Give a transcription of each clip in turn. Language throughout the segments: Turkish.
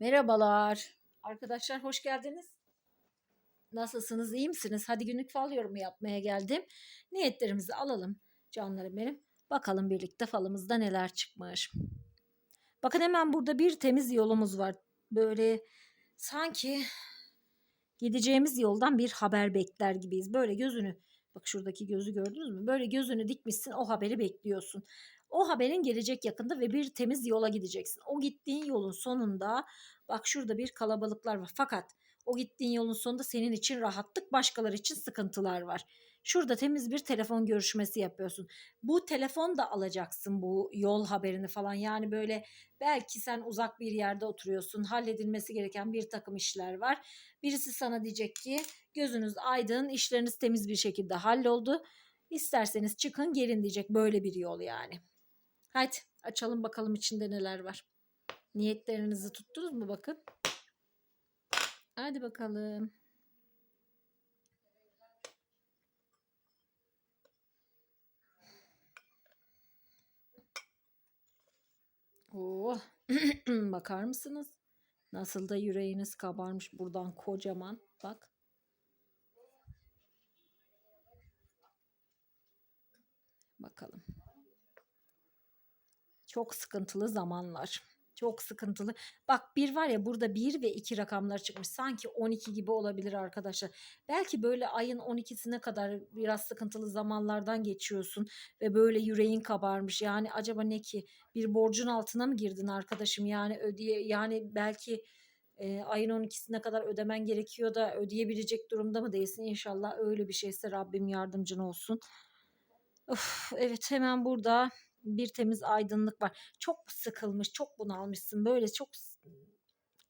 Merhabalar. Arkadaşlar hoş geldiniz. Nasılsınız? iyi misiniz? Hadi günlük fal yorumu yapmaya geldim. Niyetlerimizi alalım canlarım benim. Bakalım birlikte falımızda neler çıkmış. Bakın hemen burada bir temiz yolumuz var. Böyle sanki gideceğimiz yoldan bir haber bekler gibiyiz. Böyle gözünü bak şuradaki gözü gördünüz mü? Böyle gözünü dikmişsin o haberi bekliyorsun. O haberin gelecek yakında ve bir temiz yola gideceksin. O gittiğin yolun sonunda bak şurada bir kalabalıklar var. Fakat o gittiğin yolun sonunda senin için rahatlık, başkaları için sıkıntılar var. Şurada temiz bir telefon görüşmesi yapıyorsun. Bu telefon da alacaksın bu yol haberini falan. Yani böyle belki sen uzak bir yerde oturuyorsun. Halledilmesi gereken bir takım işler var. Birisi sana diyecek ki gözünüz aydın, işleriniz temiz bir şekilde halloldu. İsterseniz çıkın gelin diyecek böyle bir yol yani. Hadi açalım bakalım içinde neler var. Niyetlerinizi tuttunuz mu bakın. Hadi bakalım. Oh. Bakar mısınız? Nasıl da yüreğiniz kabarmış buradan kocaman. Bak. Bakalım. Çok sıkıntılı zamanlar. Çok sıkıntılı. Bak bir var ya burada 1 ve 2 rakamlar çıkmış. Sanki 12 gibi olabilir arkadaşlar. Belki böyle ayın 12'sine kadar biraz sıkıntılı zamanlardan geçiyorsun ve böyle yüreğin kabarmış. Yani acaba ne ki? Bir borcun altına mı girdin arkadaşım? Yani ödeye yani belki e, ayın 12'sine kadar ödemen gerekiyor da ödeyebilecek durumda mı değilsin? İnşallah öyle bir şeyse Rabbim yardımcın olsun. Of, evet hemen burada bir temiz aydınlık var. Çok sıkılmış, çok bunalmışsın. Böyle çok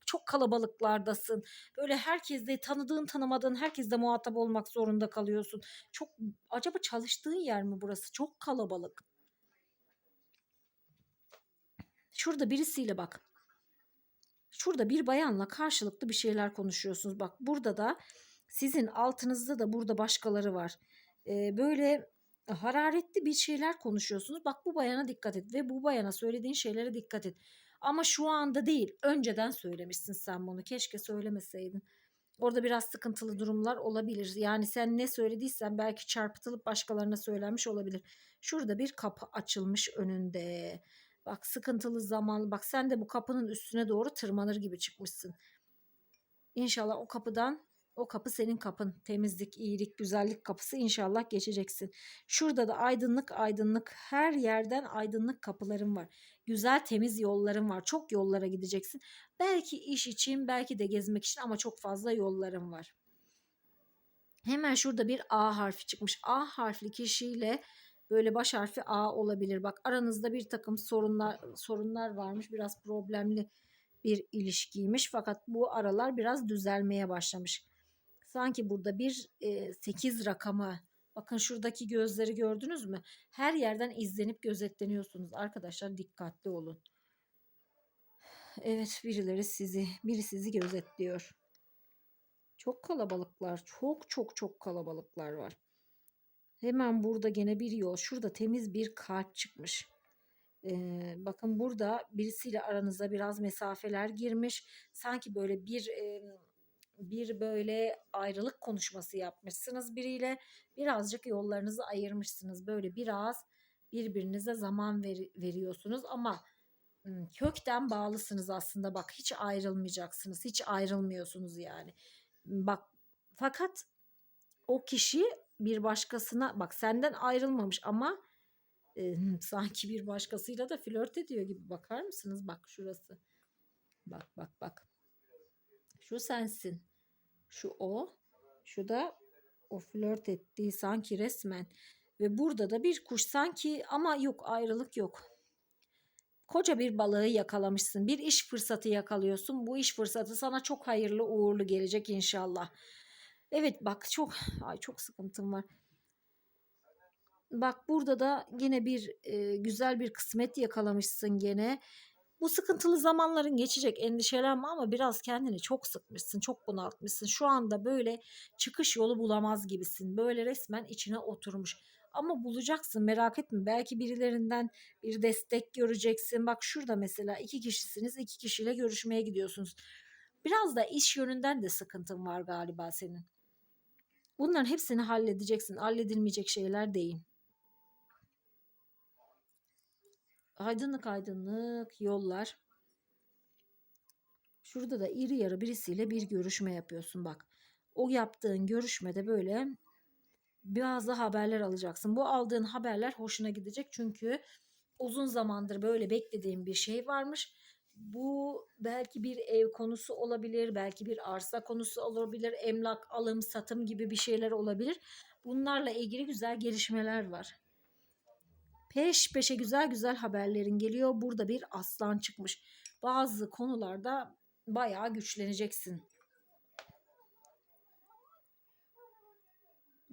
çok kalabalıklardasın. Böyle herkesle tanıdığın tanımadığın herkesle muhatap olmak zorunda kalıyorsun. Çok acaba çalıştığın yer mi burası? Çok kalabalık. Şurada birisiyle bak. Şurada bir bayanla karşılıklı bir şeyler konuşuyorsunuz. Bak burada da sizin altınızda da burada başkaları var. Ee, böyle hararetli bir şeyler konuşuyorsunuz. Bak bu bayana dikkat et ve bu bayana söylediğin şeylere dikkat et. Ama şu anda değil, önceden söylemişsin sen bunu. Keşke söylemeseydin. Orada biraz sıkıntılı durumlar olabilir. Yani sen ne söylediysen belki çarpıtılıp başkalarına söylenmiş olabilir. Şurada bir kapı açılmış önünde. Bak sıkıntılı zaman. Bak sen de bu kapının üstüne doğru tırmanır gibi çıkmışsın. İnşallah o kapıdan o kapı senin kapın. Temizlik, iyilik, güzellik kapısı inşallah geçeceksin. Şurada da aydınlık aydınlık her yerden aydınlık kapıların var. Güzel temiz yolların var. Çok yollara gideceksin. Belki iş için belki de gezmek için ama çok fazla yolların var. Hemen şurada bir A harfi çıkmış. A harfli kişiyle böyle baş harfi A olabilir. Bak aranızda bir takım sorunlar sorunlar varmış. Biraz problemli bir ilişkiymiş. Fakat bu aralar biraz düzelmeye başlamış sanki burada bir e, 8 rakamı bakın şuradaki gözleri gördünüz mü? Her yerden izlenip gözetleniyorsunuz arkadaşlar dikkatli olun. Evet birileri sizi biri sizi gözetliyor. Çok kalabalıklar çok çok çok kalabalıklar var. Hemen burada gene bir yol şurada temiz bir kalp çıkmış. Ee, bakın burada birisiyle aranıza biraz mesafeler girmiş. Sanki böyle bir e, bir böyle ayrılık konuşması yapmışsınız biriyle. Birazcık yollarınızı ayırmışsınız. Böyle biraz birbirinize zaman ver, veriyorsunuz ama kökten bağlısınız aslında. Bak hiç ayrılmayacaksınız. Hiç ayrılmıyorsunuz yani. Bak fakat o kişi bir başkasına bak senden ayrılmamış ama e, sanki bir başkasıyla da flört ediyor gibi bakar mısınız? Bak şurası. Bak bak bak. Şu sensin. Şu o. Şu da o flört ettiği sanki resmen. Ve burada da bir kuş sanki ama yok ayrılık yok. Koca bir balığı yakalamışsın. Bir iş fırsatı yakalıyorsun. Bu iş fırsatı sana çok hayırlı uğurlu gelecek inşallah. Evet bak çok ay çok sıkıntım var. Bak burada da yine bir e, güzel bir kısmet yakalamışsın gene. Bu sıkıntılı zamanların geçecek endişelenme ama biraz kendini çok sıkmışsın, çok bunaltmışsın. Şu anda böyle çıkış yolu bulamaz gibisin. Böyle resmen içine oturmuş. Ama bulacaksın merak etme. Belki birilerinden bir destek göreceksin. Bak şurada mesela iki kişisiniz. iki kişiyle görüşmeye gidiyorsunuz. Biraz da iş yönünden de sıkıntın var galiba senin. Bunların hepsini halledeceksin. Halledilmeyecek şeyler değil. Aydınlık aydınlık yollar. Şurada da iri yarı birisiyle bir görüşme yapıyorsun bak. O yaptığın görüşmede böyle bazı haberler alacaksın. Bu aldığın haberler hoşuna gidecek çünkü uzun zamandır böyle beklediğin bir şey varmış. Bu belki bir ev konusu olabilir, belki bir arsa konusu olabilir, emlak alım satım gibi bir şeyler olabilir. Bunlarla ilgili güzel gelişmeler var. Peş peşe güzel güzel haberlerin geliyor. Burada bir aslan çıkmış. Bazı konularda bayağı güçleneceksin.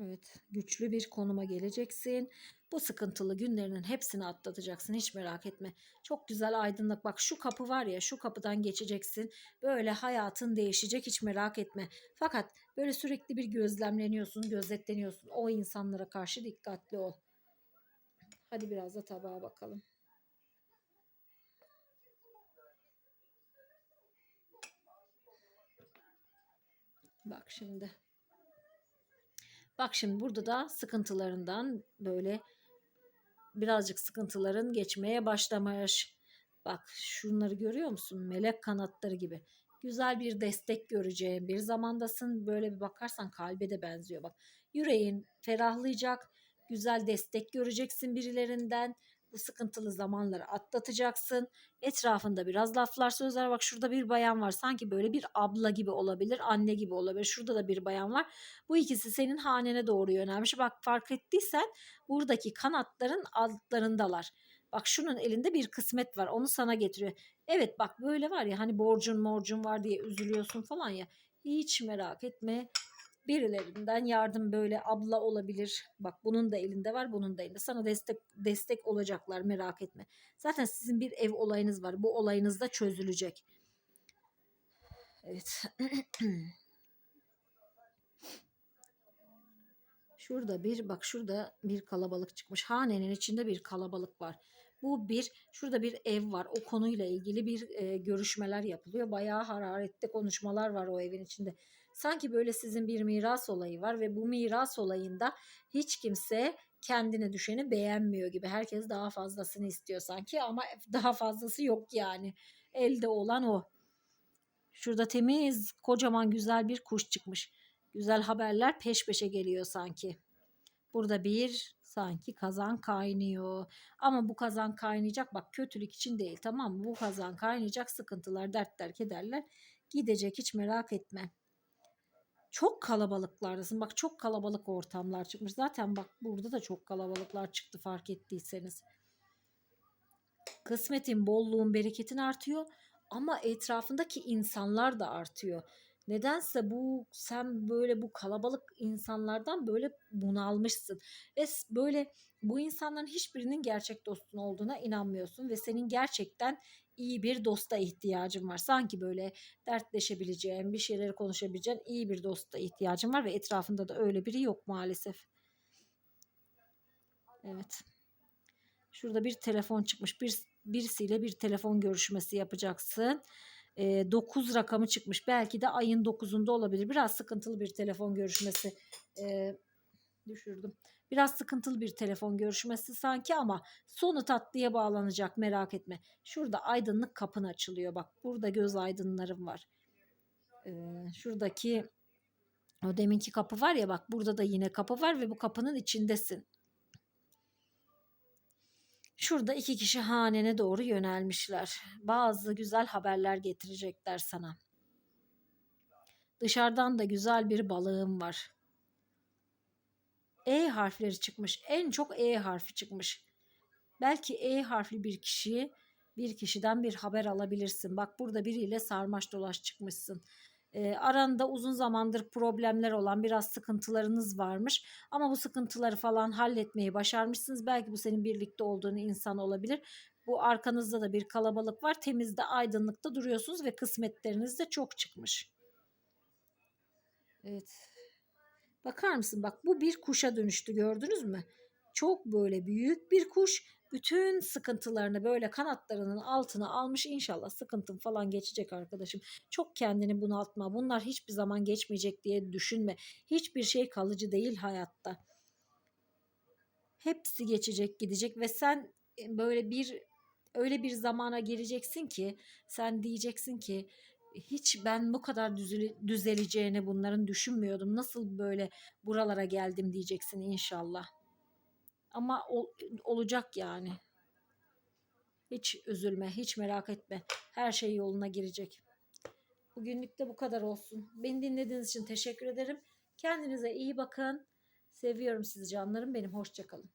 Evet, güçlü bir konuma geleceksin. Bu sıkıntılı günlerinin hepsini atlatacaksın. Hiç merak etme. Çok güzel aydınlık. Bak şu kapı var ya, şu kapıdan geçeceksin. Böyle hayatın değişecek. Hiç merak etme. Fakat böyle sürekli bir gözlemleniyorsun, gözetleniyorsun. O insanlara karşı dikkatli ol. Hadi biraz da tabağa bakalım. Bak şimdi. Bak şimdi burada da sıkıntılarından böyle birazcık sıkıntıların geçmeye başlamış. Bak şunları görüyor musun? Melek kanatları gibi. Güzel bir destek göreceğin bir zamandasın. Böyle bir bakarsan kalbe de benziyor bak. Yüreğin ferahlayacak. Güzel destek göreceksin birilerinden. Bu sıkıntılı zamanları atlatacaksın. Etrafında biraz laflar sözler bak şurada bir bayan var. Sanki böyle bir abla gibi olabilir, anne gibi olabilir. Şurada da bir bayan var. Bu ikisi senin hanene doğru yönelmiş. Bak fark ettiysen buradaki kanatların altlarındalar. Bak şunun elinde bir kısmet var. Onu sana getiriyor. Evet bak böyle var ya hani borcun morcun var diye üzülüyorsun falan ya. Hiç merak etme birilerinden yardım böyle abla olabilir. Bak bunun da elinde var, bunun da elinde. Sana destek destek olacaklar merak etme. Zaten sizin bir ev olayınız var. Bu olayınız da çözülecek. Evet. Şurada bir bak şurada bir kalabalık çıkmış. Hanenin içinde bir kalabalık var. Bu bir şurada bir ev var. O konuyla ilgili bir e, görüşmeler yapılıyor. Bayağı hararetli konuşmalar var o evin içinde. Sanki böyle sizin bir miras olayı var ve bu miras olayında hiç kimse kendine düşeni beğenmiyor gibi. Herkes daha fazlasını istiyor sanki ama daha fazlası yok yani. Elde olan o. Şurada temiz, kocaman güzel bir kuş çıkmış. Güzel haberler peş peşe geliyor sanki. Burada bir sanki kazan kaynıyor. Ama bu kazan kaynayacak bak kötülük için değil tamam mı? Bu kazan kaynayacak sıkıntılar, dertler, kederler gidecek hiç merak etme. Çok kalabalıklardasın. Bak çok kalabalık ortamlar çıkmış. Zaten bak burada da çok kalabalıklar çıktı fark ettiyseniz. Kısmetin, bolluğun, bereketin artıyor ama etrafındaki insanlar da artıyor. Nedense bu sen böyle bu kalabalık insanlardan böyle bunalmışsın ve böyle bu insanların hiçbirinin gerçek dostun olduğuna inanmıyorsun ve senin gerçekten iyi bir dosta ihtiyacın var. Sanki böyle dertleşebileceğin, bir şeyleri konuşabileceğin iyi bir dosta ihtiyacın var ve etrafında da öyle biri yok maalesef. Evet. Şurada bir telefon çıkmış. Bir, birisiyle bir telefon görüşmesi yapacaksın. E, 9 rakamı çıkmış. Belki de ayın 9'unda olabilir. Biraz sıkıntılı bir telefon görüşmesi. E, düşürdüm. Biraz sıkıntılı bir telefon görüşmesi sanki ama sonu tatlıya bağlanacak merak etme. Şurada aydınlık kapın açılıyor. Bak burada göz aydınlarım var. Ee, şuradaki o deminki kapı var ya bak burada da yine kapı var ve bu kapının içindesin. Şurada iki kişi hanene doğru yönelmişler. Bazı güzel haberler getirecekler sana. Dışarıdan da güzel bir balığım var. E harfleri çıkmış. En çok E harfi çıkmış. Belki E harfli bir kişi bir kişiden bir haber alabilirsin. Bak burada biriyle sarmaş dolaş çıkmışsın. E, aranda uzun zamandır problemler olan biraz sıkıntılarınız varmış. Ama bu sıkıntıları falan halletmeyi başarmışsınız. Belki bu senin birlikte olduğun insan olabilir. Bu arkanızda da bir kalabalık var. Temizde, aydınlıkta duruyorsunuz ve kısmetleriniz de çok çıkmış. Evet. Bakar mısın? Bak bu bir kuşa dönüştü gördünüz mü? Çok böyle büyük bir kuş. Bütün sıkıntılarını böyle kanatlarının altına almış. İnşallah sıkıntın falan geçecek arkadaşım. Çok kendini bunaltma. Bunlar hiçbir zaman geçmeyecek diye düşünme. Hiçbir şey kalıcı değil hayatta. Hepsi geçecek gidecek ve sen e, böyle bir öyle bir zamana gireceksin ki sen diyeceksin ki hiç ben bu kadar düzeli- düzeleceğini bunların düşünmüyordum. Nasıl böyle buralara geldim diyeceksin inşallah. Ama ol- olacak yani. Hiç üzülme, hiç merak etme. Her şey yoluna girecek. Bugünlük de bu kadar olsun. Beni dinlediğiniz için teşekkür ederim. Kendinize iyi bakın. Seviyorum sizi canlarım benim. Hoşçakalın.